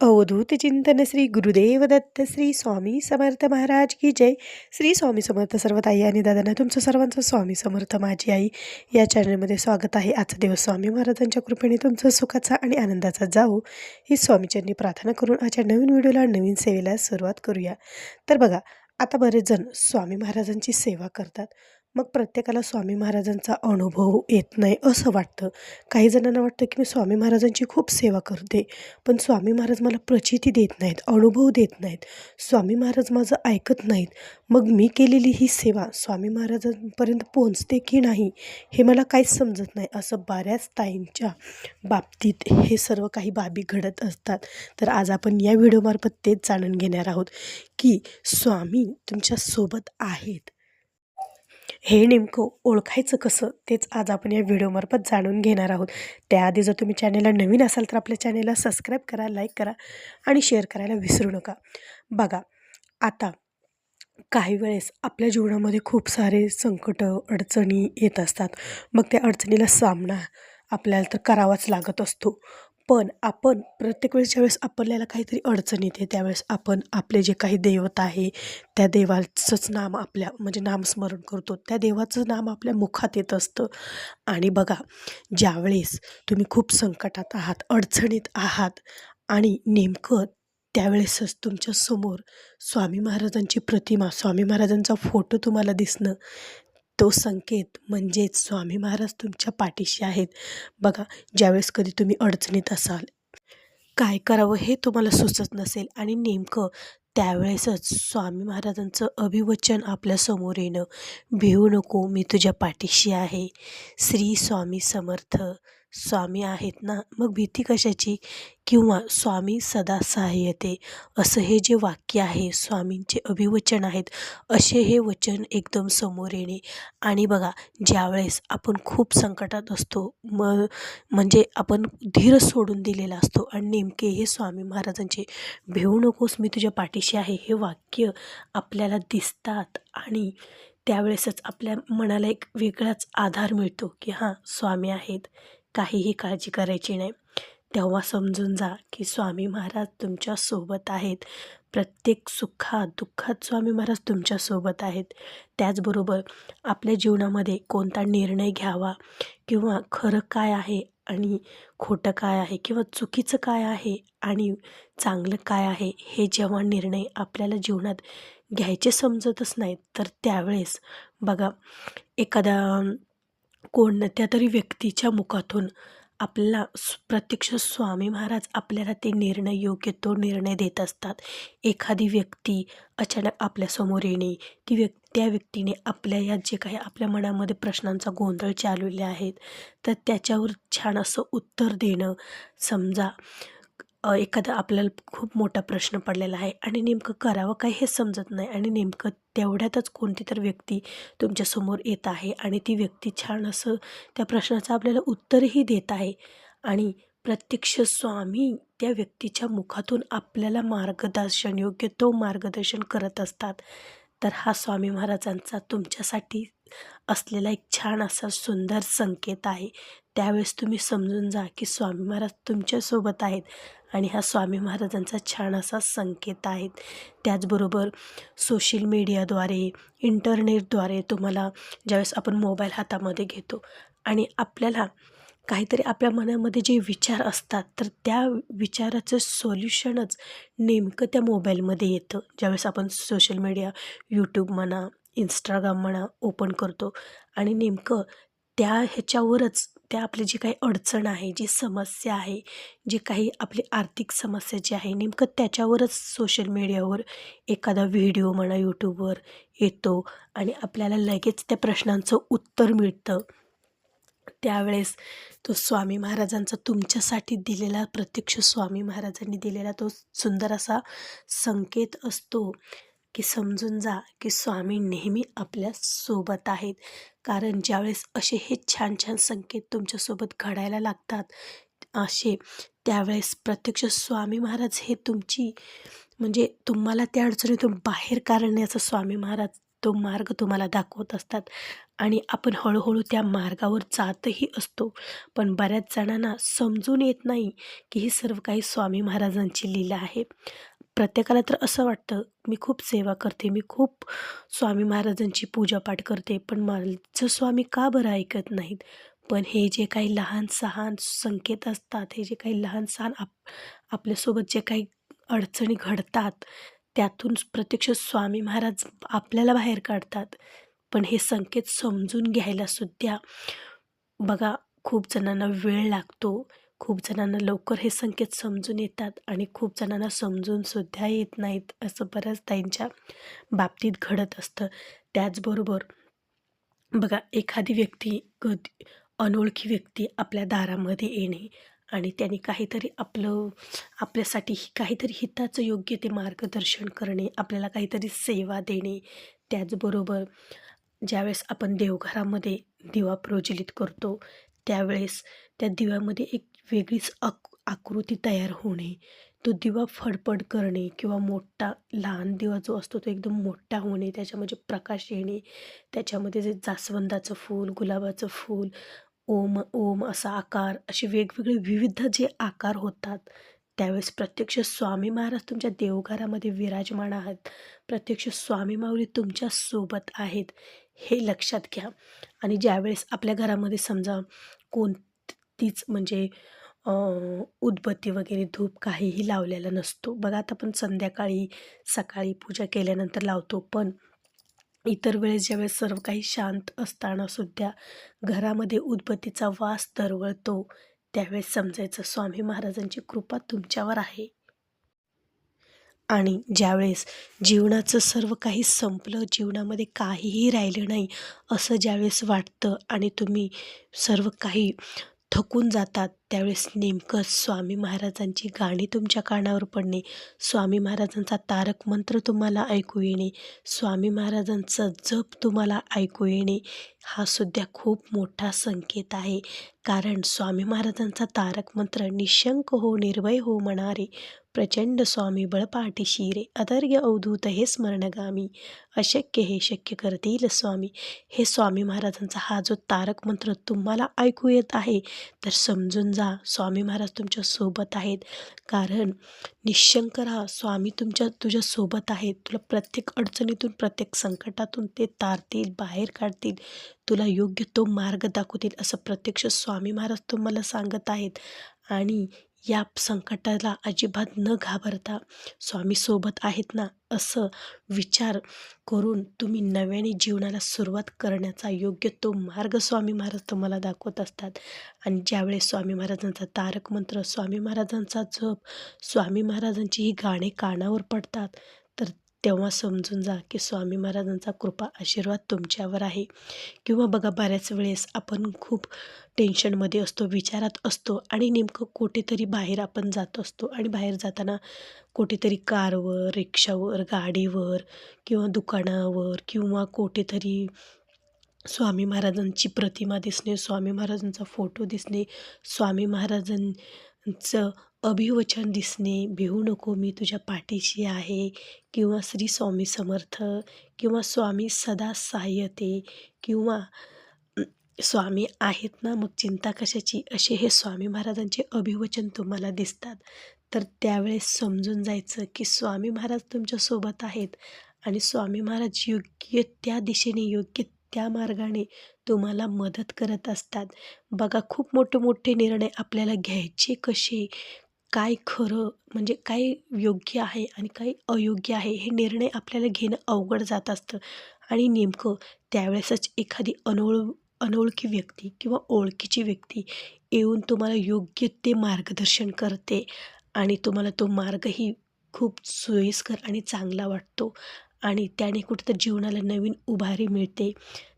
अवधूत चिंतन श्री गुरुदेव दत्त श्री स्वामी समर्थ महाराज की जय. श्री स्वामी समर्थ सर्व ताई आणि दादांना तुमचं सर्वांचं स्वामी समर्थ माझी आई. या चॅनलमध्ये स्वागत आहे. आजचा दिवस स्वामी महाराजांच्या कृपेने तुमचं सुखाचा आणि आनंदाचा जाऊ ही स्वामीचरणी प्रार्थना करून आजच्या नवीन व्हिडिओला नवीन सेवेला सुरुवात करूया. तर बघा आता बरेच जण स्वामी महाराजांची सेवा करतात. मग प्रत्येकाला स्वामी महाराजांचा अनुभव येत नाही असं वाटतं. काही जणांना वाटतं की मी स्वामी महाराजांची खूप सेवा करते पण स्वामी महाराज मला प्रचिती देत नाहीत अनुभव देत नाहीत. स्वामी महाराज माझं ऐकत नाहीत. मग मी केलेली ही सेवा स्वामी महाराजांपर्यंत पोहोचते की नाही हे मला काहीच समजत नाही. असं बऱ्याच ताईंच्या बाबतीत हे सर्व काही बाबी घडत असतात. तर आज आपण या व्हिडिओमार्फत तेच जाणून घेणार आहोत की स्वामी तुमच्यासोबत आहेत. हे नेमकं ओळखायचं कसं? तेच आज आपण या व्हिडिओमार्फत जाणून घेणार आहोत. त्याआधी जर तुम्ही चॅनेलला नवीन असाल तर आपल्या चॅनेलला सबस्क्राईब करा लाईक करा आणि शेअर करायला विसरू नका. बघा आता काही वेळेस आपल्या जीवनामध्ये खूप सारे संकट अडचणी येत असतात. मग त्या अडचणीला सामना आपल्याला तर करावाच लागत असतो. पण आपण प्रत्येक वेळेस ज्यावेळेस आपल्याला काहीतरी अडचण येते त्यावेळेस आपण आपले जे काही दैवत आहे त्या देवाचंच नाम आपल्या म्हणजे नामस्मरण करतो. त्या देवाचं नाम आपल्या मुखात येत असतं. आणि बघा ज्यावेळेस तुम्ही खूप संकटात आहात अडचणीत आहात आणि नेमकं त्यावेळेसच तुमच्यासमोर स्वामी महाराजांची प्रतिमा स्वामी महाराजांचा फोटो तुम्हाला दिसणं तो संकेत म्हणजेच स्वामी महाराज तुमच्या पाठीशी आहेत. बघा ज्यावेळेस कधी तुम्ही अडचणीत असाल काय करावं हे तुम्हाला सुचत नसेल आणि नेमकं त्यावेळेसच स्वामी महाराजांचं अभिवचन आपल्यासमोर येणं भिवू नको मी तुझ्या पाठीशी आहे. श्री स्वामी समर्थ. स्वामी आहेत ना मग भीती कशाची? किंवा स्वामी सदा सहाय्यते असं हे जे वाक्य आहे स्वामींचे अभिवचन आहेत असे हे वचन एकदम समोर येणे. आणि बघा ज्यावेळेस आपण खूप संकटात असतो म म्हणजे आपण धीर सोडून दिलेला असतो आणि नेमके हे स्वामी महाराजांचे भेऊ नकोस मी तुझ्या पाठीशी आहे हे वाक्य आपल्याला दिसतात. आणि त्यावेळेसच आपल्या मनाला एक वेगळाच आधार मिळतो की हां स्वामी आहेत. काहीही काळजी करायची नाही. तेव्हा समजून जा की स्वामी महाराज तुमच्यासोबत आहेत. प्रत्येक सुखात दुःखात स्वामी महाराज तुमच्यासोबत आहेत. त्याचबरोबर आपल्या जीवनामध्ये कोणता निर्णय घ्यावा किंवा खरं काय आहे आणि खोटं काय आहे किंवा चुकीचं काय आहे आणि चांगलं काय आहे हे जेव्हा निर्णय आपल्याला जीवनात घ्यायचे समजतच नाहीत तर त्यावेळेस बघा एखादा कोणत्या तरी व्यक्तीच्या मुखातून आपल्याला प्रत्यक्ष स्वामी महाराज आपल्याला ते निर्णय योग्य तो निर्णय देत असतात. एखादी व्यक्ती अचानक आपल्यासमोर येणे ती व्यक्ती त्या व्यक्तीने आपल्या या जे काही आपल्या मनामध्ये प्रश्नांचा गोंधळ चालवले आहेत तर त्याच्यावर छान असं उत्तर देणं समजा एखादा आपल्याला खूप मोठा प्रश्न पडलेला आहे आणि नेमकं करावं काय हे समजत नाही आणि नेमकं तेवढ्यातच कोणती तर व्यक्ती तुमच्यासमोर येत आहे आणि ती व्यक्ती छान असं त्या प्रश्नाचं आपल्याला उत्तरही देत आहे. आणि प्रत्यक्ष स्वामी त्या व्यक्तीच्या मुखातून आपल्याला मार्गदर्शन योग्य तो मार्गदर्शन करत असतात. तर हा स्वामी महाराजांचा तुमच्यासाठी असलेला एक छान असा सुंदर संकेत आहे. त्यावेळेस तुम्ही समजून जा की स्वामी महाराज तुमच्यासोबत आहेत आणि हा स्वामी महाराजांचा छान असा संकेत आहेत. त्याचबरोबर सोशल मीडियाद्वारे इंटरनेटद्वारे तुम्हाला ज्यावेळेस आपण मोबाईल हातामध्ये घेतो आणि आपल्याला काहीतरी आपल्या मनामध्ये जे विचार असतात तर त्या विचाराचं सोल्युशनच नेमकं त्या मोबाईलमध्ये येतं. ज्यावेळेस आपण सोशल मीडिया यूट्यूब म्हणा इंस्टाग्राम म्हणा ओपन करतो आणि नेमकं त्या ह्याच्यावरच त्या आपली जी काही अडचण आहे जी समस्या आहे जी काही आपली आर्थिक समस्या जी आहे नेमकं त्याच्यावरच सोशल मीडियावर एखादा व्हिडिओ म्हणा यूट्यूबवर येतो आणि आपल्याला लगेच त्या प्रश्नांचं उत्तर मिळतं. त्यावेळेस तो स्वामी महाराजांचा तुमच्यासाठी दिलेला प्रत्यक्ष स्वामी महाराजांनी दिलेला तो सुंदर असा संकेत असतो. की समजून जा की स्वामी नेहमी आपल्यासोबत आहेत. कारण ज्यावेळेस असे हे छान छान संकेत तुमच्यासोबत घडायला लागतात असे त्यावेळेस प्रत्यक्ष स्वामी महाराज हे तुमची म्हणजे तुम्हाला त्या अडचणीतून बाहेर काढण्याचा स्वामी महाराज तो मार्ग तुम्हाला दाखवत असतात. आणि आपण हळूहळू त्या मार्गावर जातही असतो. पण बऱ्याच जणांना समजून येत नाही की ही सर्व काही स्वामी महाराजांची लीला आहे. प्रत्येकाला तर असं वाटतं मी खूप सेवा करते मी खूप स्वामी महाराजांची पूजापाठ करते पण माझं स्वामी का बरं ऐकत नाहीत? पण हे जे काही लहान सहान संकेत असतात हे जे काही लहान सहान आप आपल्यासोबत जे काही अडचणी घडतात त्यातून प्रत्यक्ष स्वामी महाराज आपल्याला बाहेर काढतात. पण हे संकेत समजून घ्यायला सुद्धा बघा खूप जणांना वेळ लागतो. खूप जणांना लवकर हे संकेत समजून येतात आणि खूप जणांना समजून सुद्धा येत नाहीत असं बऱ्याच त्यांच्या बाबतीत घडत असतं. त्याचबरोबर बघा एखादी व्यक्ती कधी अनोळखी व्यक्ती आपल्या दारामध्ये येणे आणि त्यांनी काहीतरी आपलं आपल्यासाठी काहीतरी हिताचं योग्य ते मार्गदर्शन करणे आपल्याला काहीतरी सेवा देणे. त्याचबरोबर ज्यावेळेस आपण देवघरामध्ये दिवा प्रज्वलित करतो त्यावेळेस त्या दिव्यामध्ये एक वेगळीच आक आकृती तयार होणे तो दिवा फडफड करणे किंवा मोठा लहान दिवा जो असतो तो एकदम मोठा होणे त्याच्यामध्ये प्रकाश येणे त्याच्यामध्ये जे जास्वंदाचं फूल गुलाबाचं फूल ओम ओम असा आकार असे वेगवेगळे विविध जे आकार होतात त्यावेळेस प्रत्यक्ष स्वामी महाराज तुमच्या देवघरामध्ये विराजमान आहात. प्रत्यक्ष स्वामी माऊली तुमच्यासोबत आहेत हे लक्षात घ्या. आणि ज्यावेळेस आपल्या घरामध्ये समजा कोण तीच म्हणजे उदबत्ती वगैरे धूप काहीही लावलेला नसतो. बघा आता आपण संध्याकाळी सकाळी पूजा केल्यानंतर लावतो पण इतर वेळेस ज्यावेळेस सर्व काही शांत असताना सुद्धा घरामध्ये उदबत्तीचा वास दरवळतो त्यावेळेस समजायचं स्वामी महाराजांची कृपा तुमच्यावर आहे. आणि ज्यावेळेस जीवनाचं सर्व काही संपलं जीवनामध्ये काहीही राहिलं नाही असं ज्यावेळेस वाटतं आणि तुम्ही सर्व काही थकून जातात. त्यावेळेस नेमकं स्वामी महाराजांची गाणी तुमच्या कानावर पडणे. स्वामी महाराजांचा तारक मंत्र तुम्हाला ऐकू येणे. स्वामी महाराजांचा जप तुम्हाला ऐकू येणे. हा सुद्धा खूप मोठा संकेत आहे. कारण स्वामी महाराजांचा तारक मंत्र निशंक हो निर्भय हो म्हणारे. प्रचंड स्वामी बळपाठी शिरे अदर्य अवधूत हे स्मरणगामी. अशक्य हे शक्य करतील स्वामी. हे स्वामी महाराजांचा हा जो तारक मंत्र तुम्हाला ऐकू येत आहे तर समजून जा. स्वामी महाराज तुमच्यासोबत आहेत. कारण निशंक राहा स्वामी तुमच्या तुझ्या सोबत आहेत. तुला प्रत्येक अडचणीतून प्रत्येक संकटातून ते तारतील बाहेर काढतील. तुला योग्य तो मार्ग दाखवतील असं प्रत्यक्ष स्वामी महाराज तुम्हाला सांगत आहेत. आणि या संकटाला अजिबात न घाबरता स्वामी सोबत आहेत ना असं विचार करून तुम्ही नव्याने जीवनाला सुरुवात करण्याचा योग्य तो मार्ग स्वामी महाराज तुम्हाला दाखवत असतात. आणि ज्यावेळेस स्वामी महाराजांचा तारक मंत्र स्वामी महाराजांचा जप स्वामी महाराजांची ही गाणे कानावर पडतात तेव्हा समजून जा की स्वामी महाराजांचा कृपा आशीर्वाद तुमच्यावर आहे. किंवा बघा बऱ्याच वेळेस आपण खूप टेन्शनमध्ये असतो विचारात असतो आणि नेमकं कुठेतरी बाहेर आपण जात असतो आणि बाहेर जाताना कुठेतरी कारवर रिक्षावर गाडीवर किंवा दुकानावर किंवा कुठेतरी स्वामी महाराजांची प्रतिमा दिसणे स्वामी महाराजांचा फोटो दिसणे स्वामी महाराजांचं अभिवचन दिसणे भिवू नको मी तुझ्या पाठीशी आहे किंवा श्री स्वामी समर्थ किंवा स्वामी सदा सहाय्यते किंवा स्वामी आहेत ना मग चिंता कशाची? असे हे स्वामी महाराजांचे अभिवचन तुम्हाला दिसतात. तर त्यावेळेस समजून जायचं की स्वामी महाराज तुमच्यासोबत आहेत आणि स्वामी महाराज योग्य त्या दिशेने योग्य त्या मार्गाने तुम्हाला मदत करत असतात. बघा खूप मोठे मोठे निर्णय आपल्याला घ्यायचे कसे? काय खरं म्हणजे काय योग्य आहे आणि काय अयोग्य आहे हे निर्णय आपल्याला घेणं अवघड जात असतं. आणि नेमकं त्यावेळेसच एखादी अनोळ अनोळखी व्यक्ती किंवा ओळखीची व्यक्ती येऊन तुम्हाला योग्य ते मार्गदर्शन करते आणि तुम्हाला तो मार्गही खूप सोयीस्कर आणि चांगला वाटतो. आणि त्याने कुठं जीवनाला नवीन उभारी मिळते.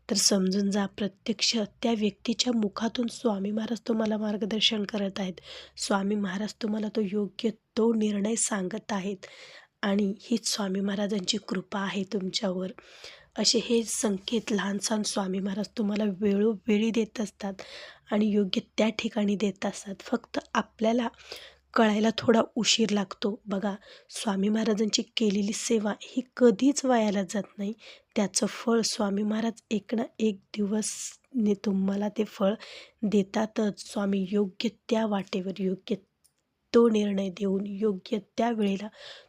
तर समजून जा प्रत्यक्ष त्या व्यक्तीच्या मुखातून स्वामी महाराज तुम्हाला मार्गदर्शन करत आहेत. स्वामी महाराज तुम्हाला तो योग्य तो निर्णय सांगत आहेत आणि हीच स्वामी महाराजांची कृपा आहे तुमच्यावर. असे हे संकेत लहान सहान स्वामी महाराज तुम्हाला वेळोवेळी देत असतात आणि योग्य त्या ठिकाणी देत असतात. फक्त आपल्याला कळायला थोडा उशीर लागतो. बघा स्वामी महाराजांची केलेली सेवा ही कधीच वायाला जात नाही. त्याचं फळ स्वामी महाराज एक ना एक दिवसने तुम्हाला ते फळ देतातच. स्वामी योग्य त्या वाटेवर योग्य तो निर्णय देऊन योग्य त्या वेळेला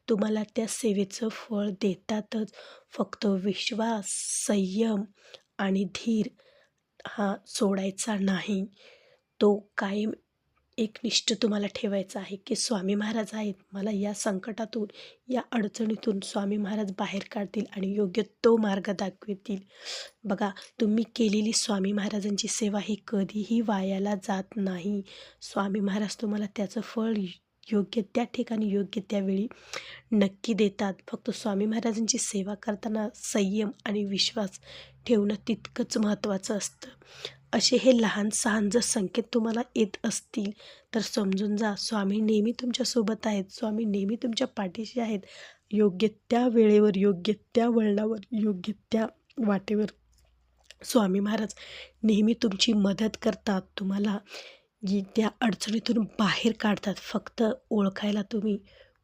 तुम्हाला त्या सेवेचं फळ देतातच. फक्त विश्वास संयम आणि धीर हा सोडायचा नाही. तो कायम एकनिष्ठ तुम्हाला ठेवायचं आहे की स्वामी महाराज आहेत मला या संकटातून या अडचणीतून स्वामी महाराज बाहेर काढतील आणि योग्य तो मार्ग दाखवतील. बघा तुम्ही केलेली स्वामी महाराजांची सेवा ही कधीही वायाला जात नाही. स्वामी महाराज तुम्हाला त्याचं फळ योग्य त्या ठिकाणी योग्य त्यावेळी नक्की देतात. फक्त स्वामी महाराजांची सेवा करताना संयम आणि विश्वास ठेवणं तितकंच महत्त्वाचं असतं. असे हे लहान सहान जर संकेत तुम्हाला येत असतील तर समजून जा. स्वामी नेहमी तुमच्यासोबत आहेत. स्वामी नेहमी तुमच्या पाठीशी आहेत. योग्य त्या वेळेवर योग्य त्या वळणावर योग्य त्या वाटेवर. स्वामी महाराज नेहमी तुमची मदत करतात. तुम्हाला जी त्या अडचणीतून बाहेर काढतात. फक्त ओळखायला तुम्ही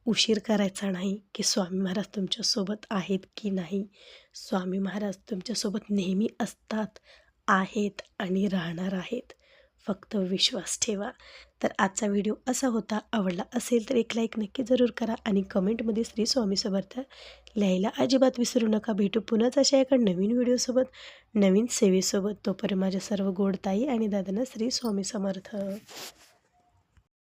उशीर करायचा नाही की स्वामी महाराज तुमच्यासोबत आहेत की नाही. स्वामी महाराज तुमच्यासोबत नेहमी असतात. आहेत आणि राहणार आहेत. फक्त विश्वास ठेवा. तर आजचा व्हिडिओ असा होता. आवडला असेल तर एक लाईक नक्की जरूर करा आणि कमेंटमध्ये श्री स्वामी समर्थ लिहायला अजिबात विसरू नका. भेटू पुन्हाच अशा एका नवीन व्हिडिओसोबत नवीन सेवेसोबत. तोपर्यंत माझ्या सर्व गोडताई आणि दादांना श्री स्वामी समर्थ.